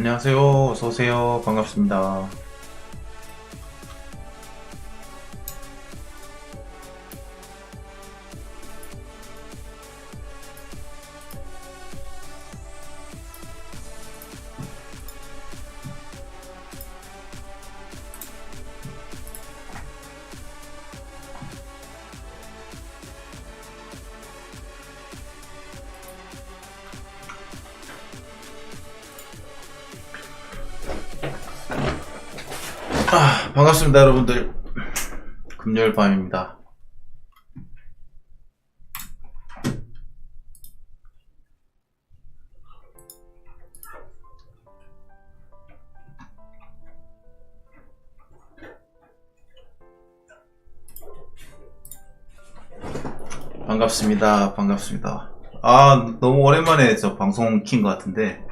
안녕하세요. 어서오세요. 반갑습니다. 반갑습니다, 여러분들. 금요일 밤입니다. 반갑습니다. 반갑습니다. 아, 너무 오랜만에 저 방송 킨 것 같은데.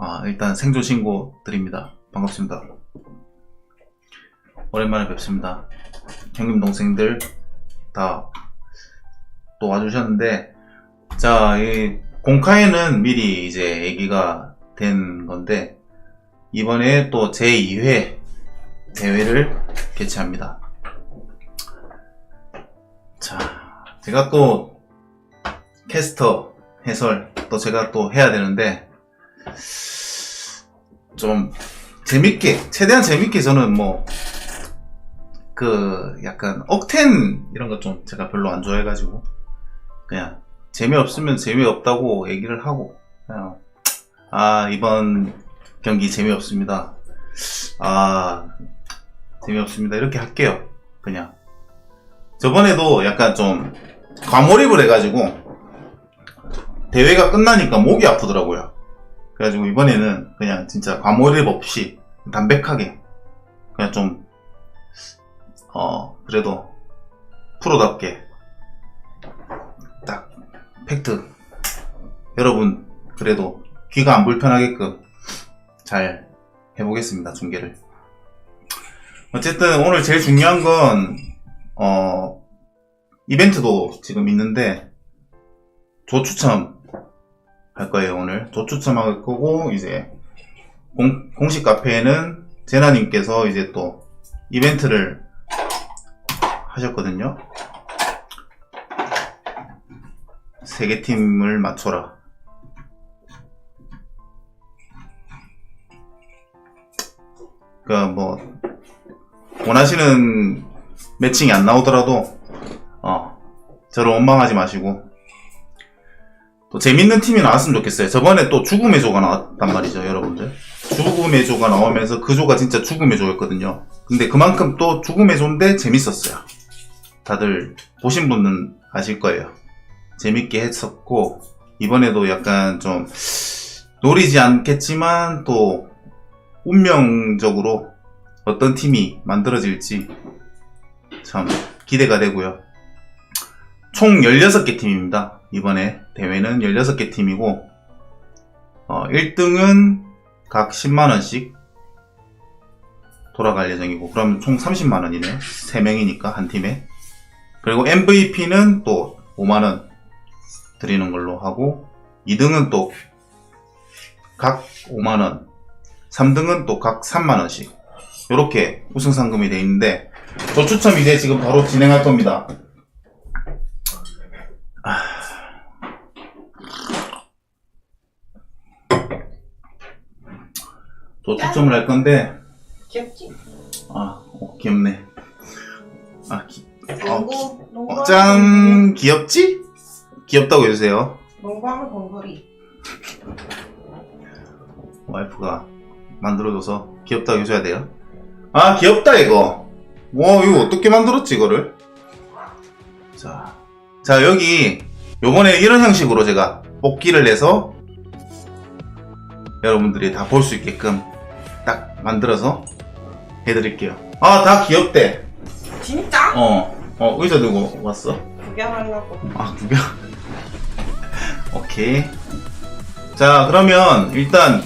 아, 일단 생존 신고 드립니다. 반갑습니다. 오랜만에 뵙습니다. 형님, 동생들 다 또 와주셨는데, 자, 이 공카에는 미리 이제 얘기가 된 건데, 이번에 또 제2회 대회를 개최합니다. 자, 제가 또 캐스터 해설 또 제가 또 해야 되는데, 좀 재밌게 최대한 재밌게 저는 뭐 그 약간 억텐 이런 거 좀 제가 별로 안 좋아해가지고 그냥 재미없으면 재미없다고 얘기를 하고 그냥 아 이번 경기 재미없습니다. 아 재미없습니다. 이렇게 할게요. 그냥. 저번에도 약간 좀 과몰입을 해가지고 대회가 끝나니까 목이 아프더라고요. 그래가지고 이번에는 그냥 진짜 과몰입 없이 담백하게 그냥 좀, 어, 그래도 프로답게 딱 팩트. 여러분 그래도 귀가 안 불편하게끔 잘 해보겠습니다 중계를. 어쨌든 오늘 제일 중요한 건 어, 이벤트도 지금 있는데 조추첨 할 거예요 오늘. 조추첨 할 거고 이제 공, 공식 카페에는 제나님께서 이제 또 이벤트를 하셨거든요 세 개 팀을 맞춰라 그니까 뭐 원하시는 매칭이 안 나오더라도 어 저를 원망하지 마시고 또 재밌는 팀이 나왔으면 좋겠어요. 저번에 또 죽음의 조가 나왔단 말이죠, 여러분들. 죽음의 조가 나오면서 그 조가 진짜 죽음의 조였거든요. 근데 그만큼 또 죽음의 조인데 재밌었어요. 다들 보신 분은 아실 거예요. 재밌게 했었고, 이번에도 약간 좀 노리지 않겠지만 또 운명적으로 어떤 팀이 만들어질지 참 기대가 되고요. 총 16개 팀입니다. 이번에 대회는 16개 팀이고, 어, 1등은 각 10만원씩 돌아갈 예정이고, 그럼 총 30만원이네. 3명이니까, 한 팀에. 그리고 MVP는 또 5만원 드리는 걸로 하고, 2등은 또 각 5만원, 3등은 또 각 3만원씩. 이렇게 우승 상금이 돼 있는데, 저 추첨 이제 지금 바로 진행할 겁니다. 또 추첨을 할 건데, 귀엽지? 아, 어, 귀엽네. 아, 기- 농구, 농구. 어, 짠, 귀엽지? 귀엽다고 해주세요. 농구하면 공거리. 와이프가 만들어줘서 귀엽다고 해줘야 돼요. 아, 귀엽다, 이거. 와, 이거 어떻게 만들었지, 이거를? 자, 자, 여기, 요번에 이런 형식으로 제가 뽑기를 해서 여러분들이 다 볼 수 있게끔 딱 만들어서 해드릴게요. 아, 다 귀엽대. 진짜? 어, 어, 의자 들고 왔어? 구경하려고. 아, 구경. 오케이. 자, 그러면 일단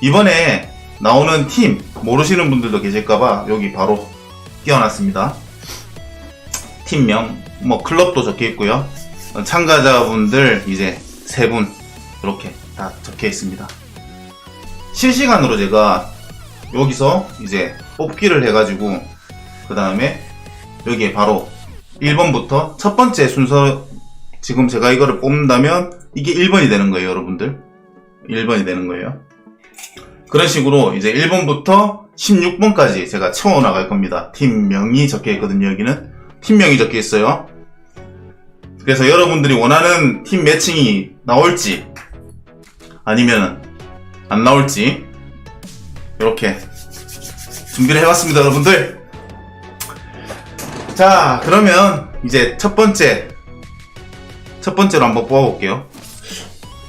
이번에 나오는 팀 모르시는 분들도 계실까봐 여기 바로 띄워놨습니다. 팀명, 뭐 클럽도 적혀 있고요. 어, 참가자분들 이제 세 분 이렇게 다 적혀 있습니다. 실시간으로 제가 여기서 이제 뽑기를 해가지고 그 다음에 여기에 바로 1번부터 첫 번째 순서 지금 제가 이거를 뽑는다면 이게 1번이 되는 거예요 여러분들. 1번이 되는 거예요. 그런 식으로 이제 1번부터 16번까지 제가 채워나갈 겁니다. 팀명이 적혀 있거든요 여기는. 팀명이 적혀 있어요. 그래서 여러분들이 원하는 팀 매칭이 나올지 아니면 안 나올지 이렇게 준비를 해봤습니다 여러분들 자 그러면 이제 첫 번째 첫 번째로 한번 뽑아볼게요.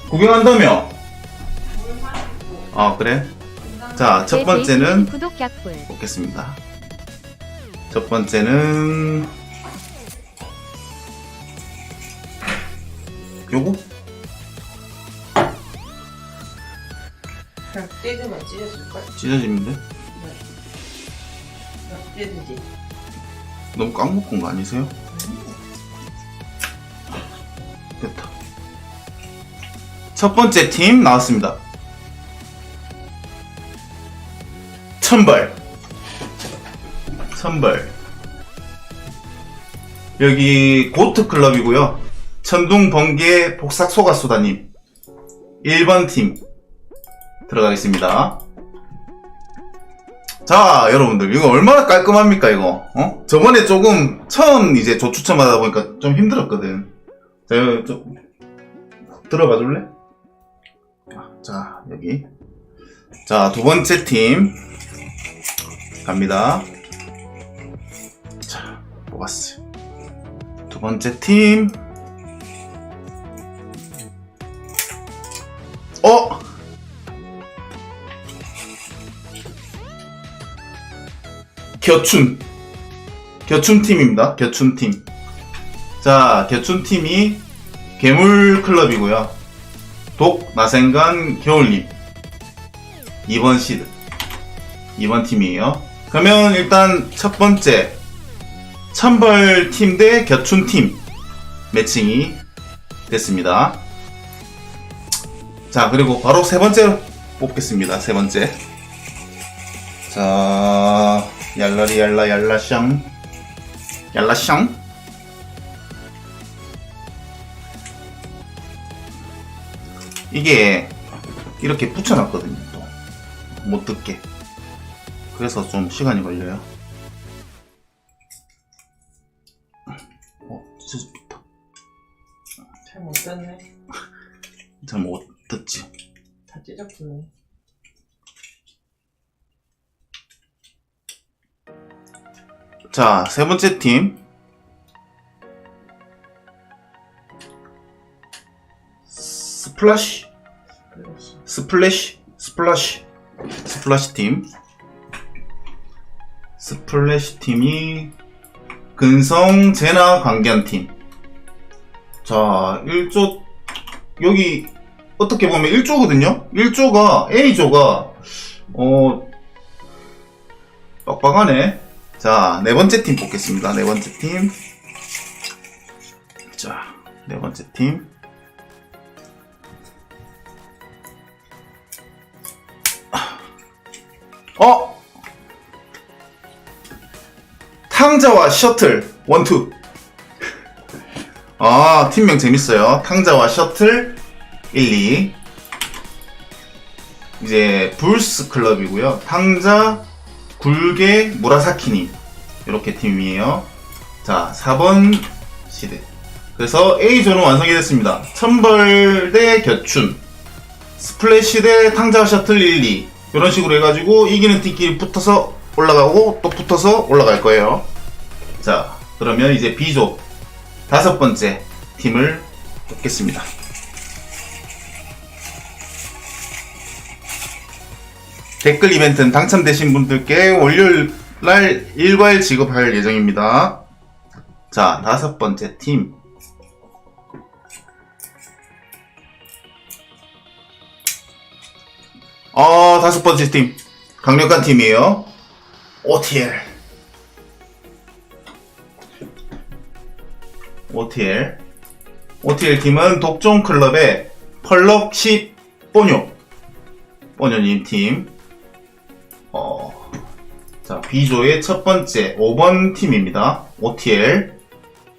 구경한다며? 아 그래? 자 첫 번째는 구독 약불. 뽑겠습니다. 첫 번째는 요거? 그냥 떼주면 찢어질걸? 찢어지는데? 떼든지. 너무 꽉 묶은 거 아니세요? 됐다. 첫 번째 팀 나왔습니다. 천벌. 천벌. 여기 고트 클럽이고요. 천둥 번개 복삭 소가수다님. 1번 팀 들어가겠습니다. 자, 여러분들, 이거 얼마나 깔끔합니까, 이거? 어? 저번에 조금, 처음 이제 조 추첨 하다 보니까 좀 힘들었거든. 자, 여기 좀, 들어가 줄래? 자, 여기. 자, 두 번째 팀. 갑니다. 자, 뽑았어요. 두 번째 팀. 겨춘 겨춘팀입니다. 겨춘팀. 자 겨춘팀이 괴물클럽이고요. 독 나생간 겨울님 2번 시드. 2번 팀이에요. 그러면 일단 첫 번째. 천벌팀 대 겨춘팀. 매칭이 됐습니다. 자 그리고 바로 세 번째 뽑겠습니다. 세 번째. 자, 얄라리 얄라 얄라샹. 얄라샹. 이게 이렇게 붙여놨거든요, 또. 못 듣게. 그래서 좀 시간이 걸려요. 어, 진짜 좋다. 잘못 뺐네. 잘 못 듣지. 다 찢었구나. 자, 세 번째 팀. 스플래시. 스플래시. 스플래시. 스플래시 팀. 스플래시 팀이 근성 제나 광견 팀자 1조 여기 어떻게 보면 1조거든요? 1조가 A조가 어 빡빡하네 자 네 번째 팀 뽑겠습니다. 네 번째 팀 자 네 번째 팀. 어? 탕자와 셔틀 원투. 아 팀명 재밌어요. 탕자와 셔틀 1, 2 이제 불스 클럽이고요. 탕자 굴게 무라사키님 이렇게 팀이에요. 자 4번 시대. 그래서 A조는 완성이 됐습니다. 천벌 대 겨춘. 스플래시 대 탕자 셔틀 1, 2 이런 식으로 해가지고 이기는 팀끼리 붙어서 올라가고 또 붙어서 올라갈 거예요. 자, 그러면 이제 B조 다섯 번째 팀을 뽑겠습니다. 댓글 이벤트는 당첨되신 분들께 월요일 날 일과일 지급할 예정입니다. 자, 다섯 번째 팀. 어, 다섯 번째 팀. 강력한 팀이에요. OTL. OTL. OTL 팀은 독종 클럽의 펄럭 10 뽀뇨. 뽀녀님 팀. 어, 자, B조의 첫 번째 5번 팀입니다. OTL.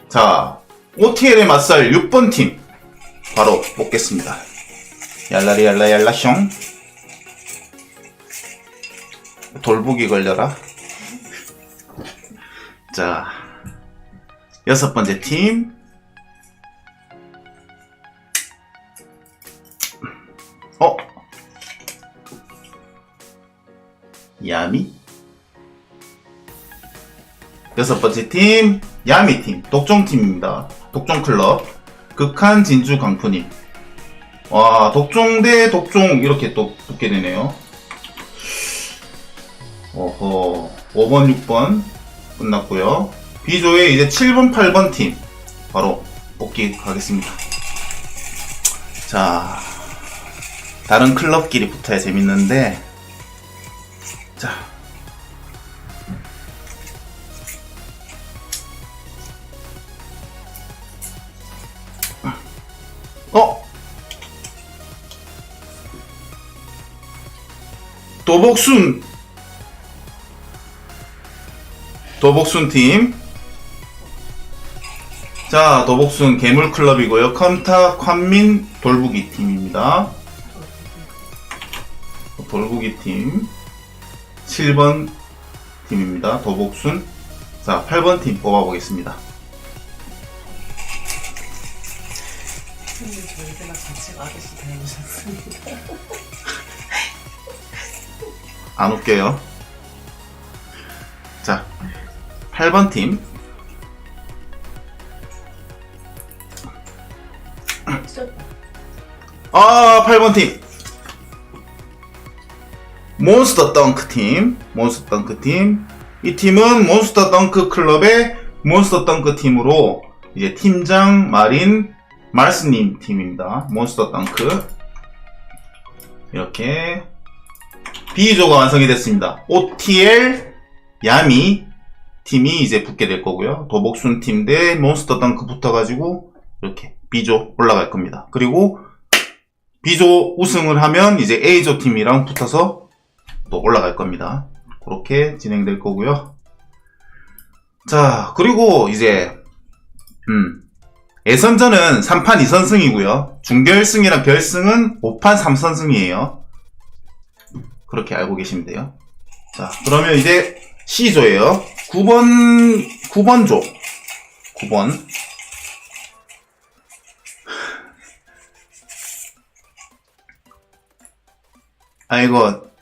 자, OTL에 맞설 6번 팀. 바로 뽑겠습니다. 얄라리 얄라 얄라숑. 돌보기 걸려라. 자, 여섯 번째 팀. 야미? 여섯 번째 팀, 야미 팀, 독종 팀입니다. 독종 클럽. 극한 진주 강프님. 와, 독종 대 독종 이렇게 또 붙게 되네요. 어허, 5번, 6번 끝났고요. B조의 이제 7번, 8번 팀 바로 뽑기 가겠습니다. 자, 다른 클럽끼리 붙어야 재밌는데, 자. 어? 도복순 도복순 팀. 자, 도복순 괴물클럽이고요. 컨타 콴민 돌부기 팀입니다. 돌부기 팀. 7번 팀입니다. 도복순. 자, 8번 팀 뽑아보겠습니다. 형님 저희가 자칭 아저씨 닮으셨습니다. 안 웃겨요. 자, 8번 팀. 아, 8번 팀. 몬스터 덩크 팀. 몬스터 덩크 팀. 이 팀은 몬스터 덩크 클럽의 몬스터 덩크 팀으로 이제 팀장 마린 말스님 팀입니다. 몬스터 덩크. 이렇게 B조가 완성이 됐습니다. OTL 야미 팀이 이제 붙게 될 거고요. 도복순 팀 대 몬스터 덩크 붙어가지고 이렇게 B조 올라갈 겁니다. 그리고 B조 우승을 하면 이제 A조 팀이랑 붙어서 또 올라갈 겁니다. 그렇게 진행될 거고요. 자, 그리고 이제 음 예선전은 3판 2선승이고요. 중결승이랑 결승은 5판 3선승이에요. 그렇게 알고 계시면 돼요. 자, 그러면 이제 C조예요. 9번 9번 조. 9번. 아 이거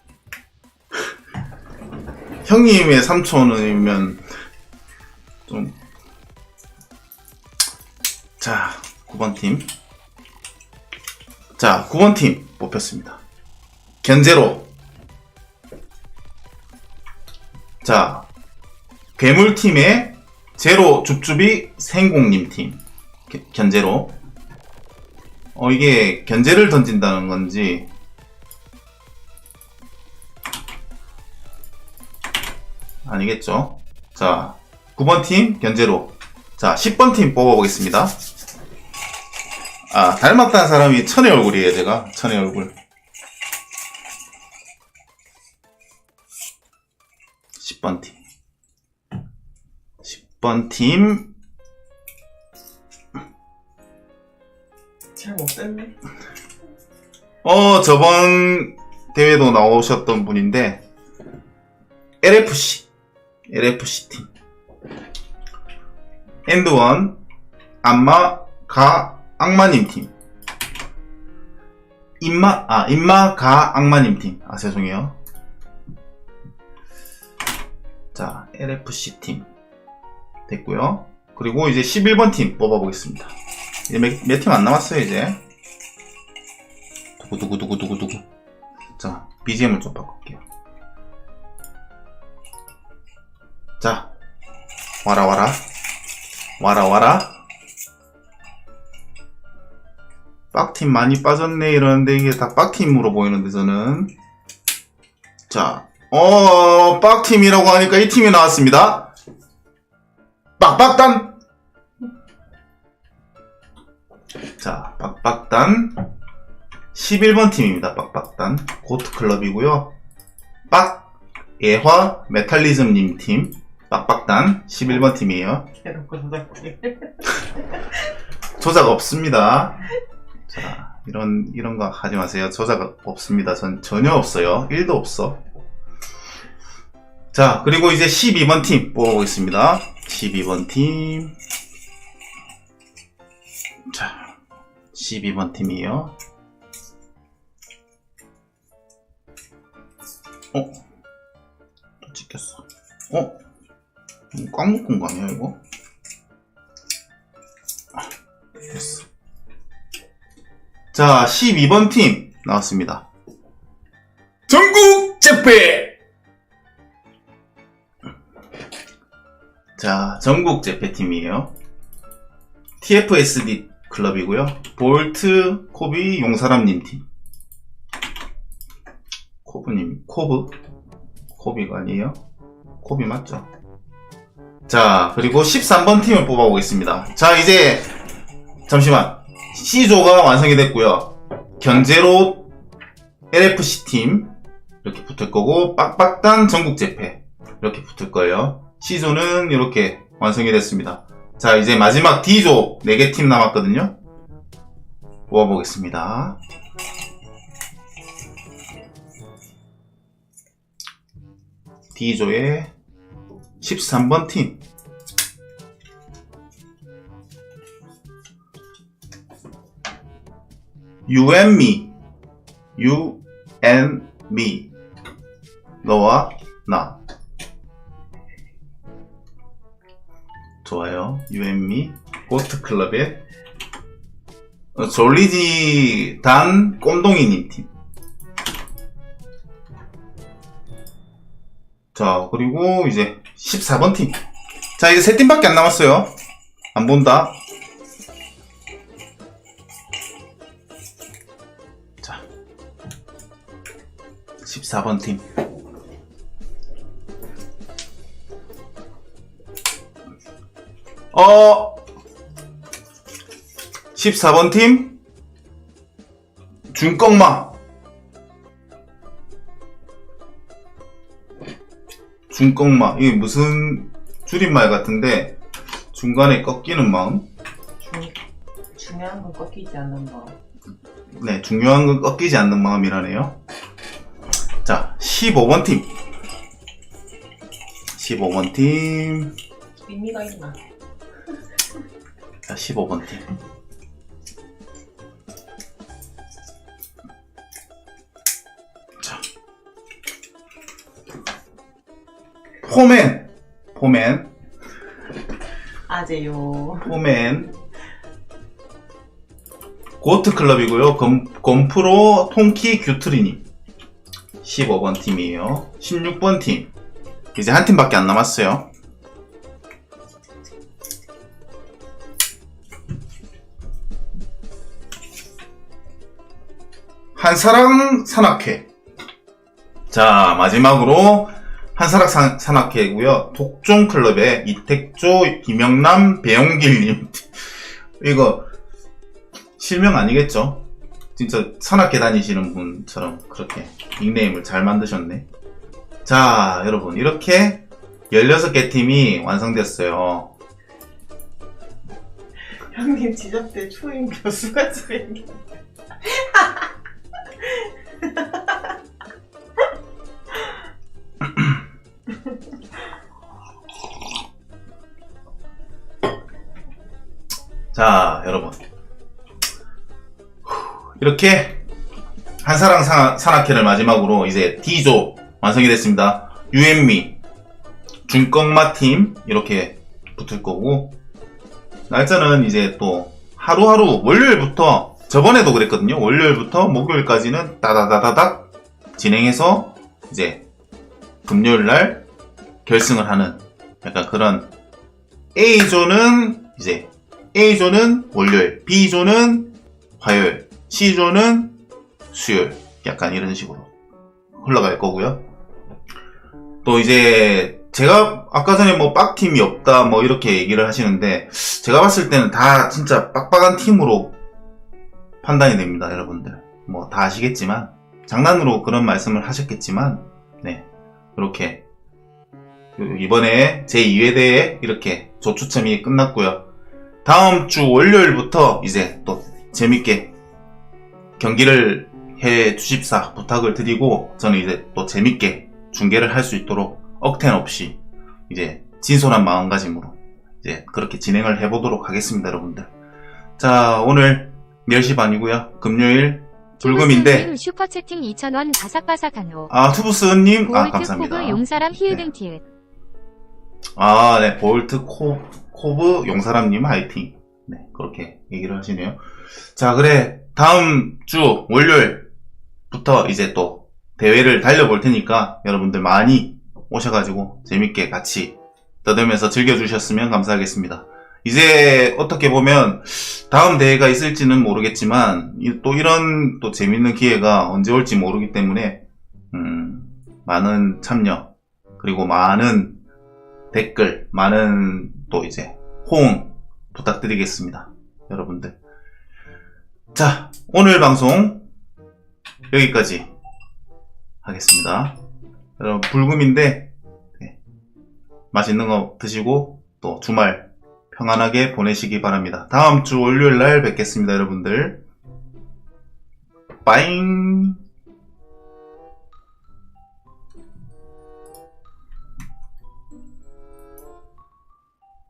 형님의 삼촌이면 좀 자, 9번 팀. 자, 9번 팀 뽑혔습니다. 견제로. 자, 괴물팀의 제로 줍줍이 생공님 팀. 겨- 견제로. 어, 이게 견제를 던진다는 건지. 아니겠죠? 자, 9번 팀 견제로. 자, 10번 팀 뽑아보겠습니다. 아, 닮았다는 사람이 천의 얼굴이에요, 제가. 천의 얼굴. 10번 팀. 10번 팀. 잘 못됐네. 어, 저번 대회도 나오셨던 분인데, LFC. LFC 팀. 엔드원, 안마, 가, 악마님 팀. 임마, 아, 임마, 가, 악마님 팀. 아, 죄송해요. 자, LFC 팀. 됐고요 그리고 이제 11번 팀 뽑아보겠습니다. 이제 몇 팀 안 남았어요, 이제. 두구두구두구두구두구. 자, BGM을 좀 바꿀게요. 자, 와라, 와라. 와라, 와라. 빡팀 많이 빠졌네, 이러는데 이게 다 빡팀으로 보이는데, 저는. 자, 어, 빡팀이라고 하니까 이 팀이 나왔습니다. 빡빡단! 자, 빡빡단. 11번 팀입니다. 빡빡단 고트클럽이고요. 빡 예화 메탈리즘님 팀 빡빡단 11번 팀이에요. 조작해. 조작 없습니다. 자, 이런, 이런 거 하지 마세요. 조작 없습니다. 전 전혀 없어요. 1도 없어. 자, 그리고 이제 12번 팀 뽑아보겠습니다. 12번 팀. 자, 12번 팀이에요. 어? 또 찍혔어. 어? 이거 꽉 묶은 거 아니야, 이거? 됐어. 자, 12번 팀 나왔습니다. 전국 재패! 자, 전국 재패팀이에요. TFSD 클럽이고요. 볼트, 코비, 용사람님 팀. 코브님, 코브? 코비가 아니에요? 코비 맞죠? 자, 그리고 13번 팀을 뽑아보겠습니다. 자, 이제 잠시만. C조가 완성이 됐고요. 견제로 LFC 팀 이렇게 붙을 거고 빡빡단 전국 재패 이렇게 붙을 거예요. C조는 이렇게 완성이 됐습니다. 자 이제 마지막 D조 4개 팀 남았거든요. 모아보겠습니다. D조의 13번 팀 You and me. You and me. 너와 나. 좋아요. You and me. 고스트 클럽의 어, 졸리지 단 꼼동이님 팀. 자, 그리고 이제 14번 팀. 자, 이제 세 팀밖에 안 남았어요. 안 본다. 자, 14번 팀. 어, 14번 팀, 준꺽마. 준꺽마. 이게 무슨 줄임말 같은데, 중간에 꺾이는 마음? 중, 중요한 건 꺾이지 않는 거. 네, 중요한 건 꺾이지 않는 마음이라네요. 자, 15번 팀. 15번 팀. 의미가 있나? 자, 15번 팀. 포맨. 포맨. 아재요. 포맨. 고트 클럽이고요. 검, 검프로 통키 규트리님. 15번 팀이에요. 16번 팀. 이제 한 팀밖에 안 남았어요. 한사랑 산악회. 자, 마지막으로 한사랑 산, 산악회고요. 독종 클럽의 이택조, 김영남, 배용길님. 이거 실명 아니겠죠? 진짜 산악회 다니시는 분처럼 그렇게 닉네임을 잘 만드셨네. 자, 여러분 이렇게 16개 팀이 완성됐어요. 형님 지적 때 초임 교수가 있는 자, 여러분. 이렇게 한사랑 산- 산악회를 마지막으로 이제 D조 완성이 됐습니다. 유앤미, 중꺽마 팀 이렇게 붙을 거고 날짜는 이제 또 하루하루 월요일부터 저번에도 그랬거든요. 월요일부터 목요일까지는 따다다다닥 진행해서 이제 금요일 날 결승을 하는 약간 그런 A조는 이제 A조는 월요일, B조는 화요일, C조는 수요일. 약간 이런 식으로 흘러갈 거고요. 또 이제 제가 아까 전에 뭐 빡팀이 없다 뭐 이렇게 얘기를 하시는데 제가 봤을 때는 다 진짜 빡빡한 팀으로 판단이 됩니다, 여러분들. 뭐 다 아시겠지만 장난으로 그런 말씀을 하셨겠지만 네 그렇게 이번에 제 2회 대회 이렇게 조추첨이 끝났고요. 다음 주 월요일부터 이제 또 재밌게 경기를 해 주십사 부탁을 드리고 저는 이제 또 재밌게 중계를 할 수 있도록 억텐 없이 이제 진솔한 마음가짐으로 이제 그렇게 진행을 해보도록 하겠습니다, 여러분들. 자, 오늘 10시 반이고요. 금요일 불금인데 님 슈퍼 채팅 2,000원 바삭바삭한 호. 아, 투부스님 아, 감사합니다. 코브 용사람 히읗은 티읗. 아, 네. 볼트 코, 코브 용사람님 화이팅. 네. 그렇게 얘기를 하시네요. 자, 그래. 다음 주 월요일부터 이제 또 대회를 달려볼 테니까 여러분들 많이 오셔가지고 재밌게 같이 떠들면서 즐겨주셨으면 감사하겠습니다. 이제 어떻게 보면 다음 대회가 있을지는 모르겠지만 이- 또 이런 또 재밌는 기회가 언제 올지 모르기 때문에 음, 많은 참여 그리고 많은 댓글, 많은 또 이제 호응 부탁드리겠습니다. 여러분들. 자, 오늘 방송 여기까지 하겠습니다. 여러분, 불금인데, 네, 맛있는 거 드시고 또 주말 평안하게 보내시기 바랍니다. 다음 주 월요일 날 뵙겠습니다, 여러분들. 빠잉!